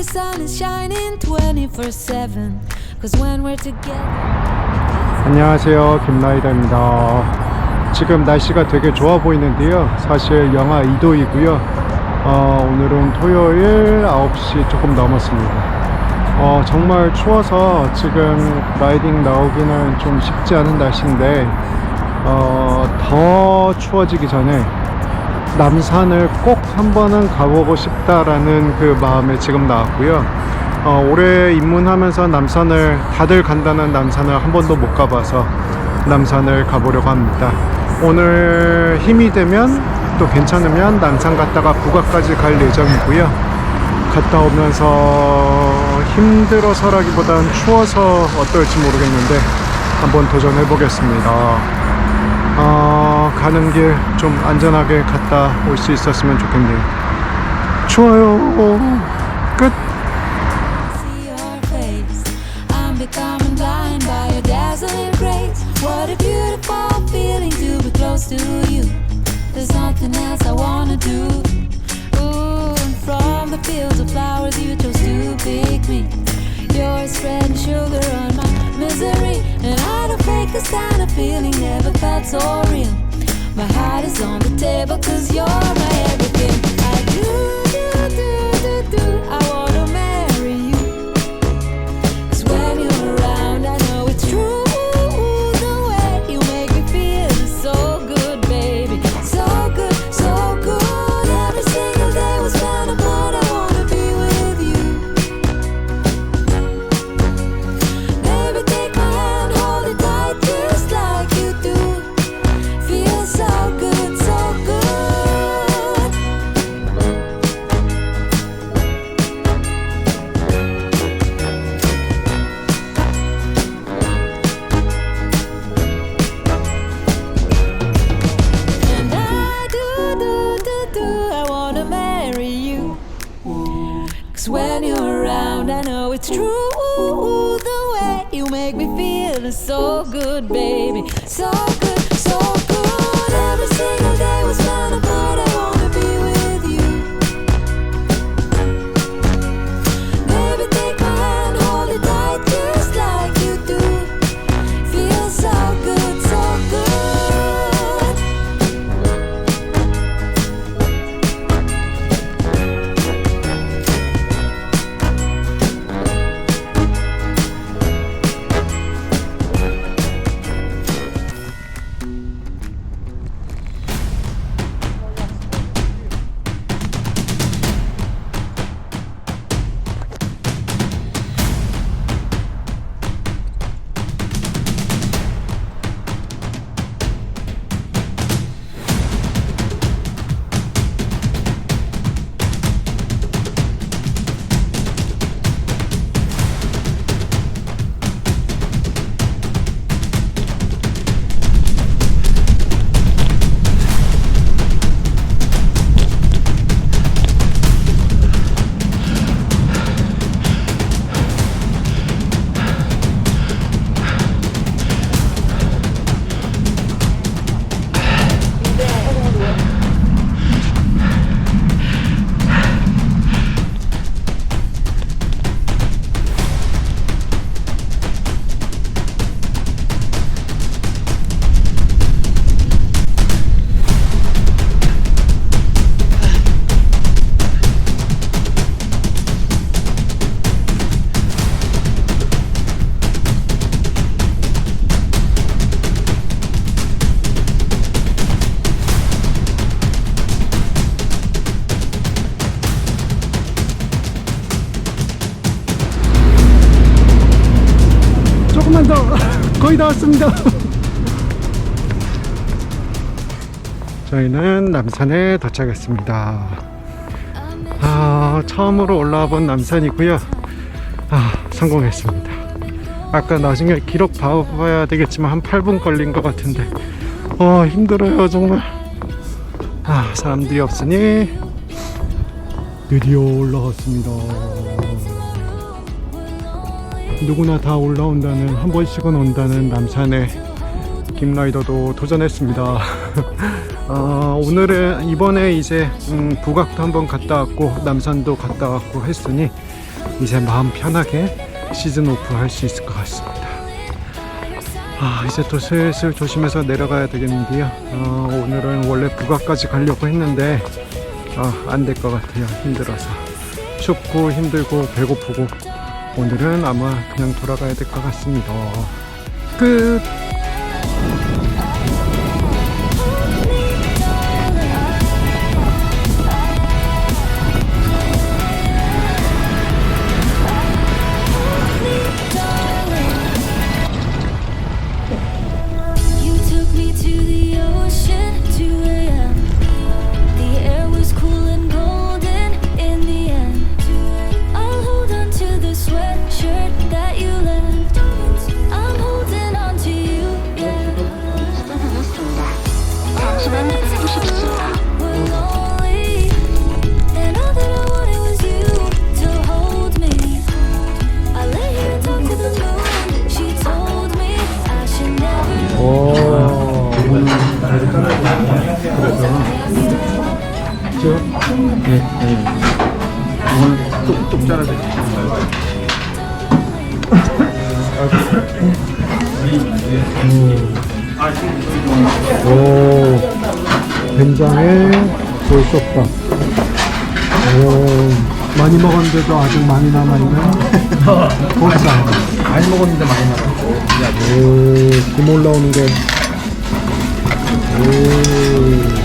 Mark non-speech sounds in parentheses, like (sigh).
the sun is shining 24 7. Cause when we're together. 안녕하세요 김라이더입니다 지금 날씨가 되게 좋아 보이는데요 사실 영하 2도이고요 어, 오늘은 토요일 9시 조금 넘었습니다 어, 정말 추워서 지금 라이딩 나오기는 좀 쉽지 않은 날씨인데 어, 더 추워지기 전에 남산을 꼭 한 번은 가보고 싶다라는 그 마음에 지금 나왔고요. 어, 올해 입문하면서 남산을 다들 간다는 남산을 한 번도 못 가봐서 남산을 가보려고 합니다. 오늘 힘이 되면 또 괜찮으면 남산 갔다가 북악까지 갈 예정이고요. 갔다 오면서 힘들어서라기보단 추워서 어떨지 모르겠는데 한번 도전해 보겠습니다. 어, 가는 길 좀 안전하게 갔다 올 수 있었으면 좋겠네요. 추워요. 끝. face. I'm feeling never felt so real. My heart is on the table 'cause you're my everything. I do, it's true. The way you make me feel is so good, baby. So good, so good. 거의 다 왔습니다. 저희는 남산에 도착했습니다. 아, 처음으로 올라와 본 남산이고요. 아, 성공했습니다. 아까 나중에 기록 봐봐야 되겠지만 한 8분 걸린 것 같은데, 어, 힘들어요, 정말. 아, 사람들이 없으니 드디어 올라왔습니다. 누구나 다 올라온다는 한 번씩은 온다는 남산에 김라이더도 도전했습니다. 어, (laughs) 오늘은 이번에 이제 음, 북악도 한번 갔다 왔고 남산도 갔다 왔고 했으니 이제 마음 편하게 시즌 오프 할 수 있을 것 같습니다. 아, 이제 또 슬슬 조심해서 내려가야 되겠는데요. 어, 오늘은 원래 북악까지 가려고 했는데 아, 안될 것 같아요. 힘들어서. 춥고 힘들고 배고프고 오늘은 아마 그냥 돌아가야 될 것 같습니다. 끝! 오, 된장에 돌솥밥. 오, 많이 먹었는데도 아직 많이 남아있는 보쌈. 많이 먹었는데 많이 나갔고. 오, 김 올라오는 게. 오,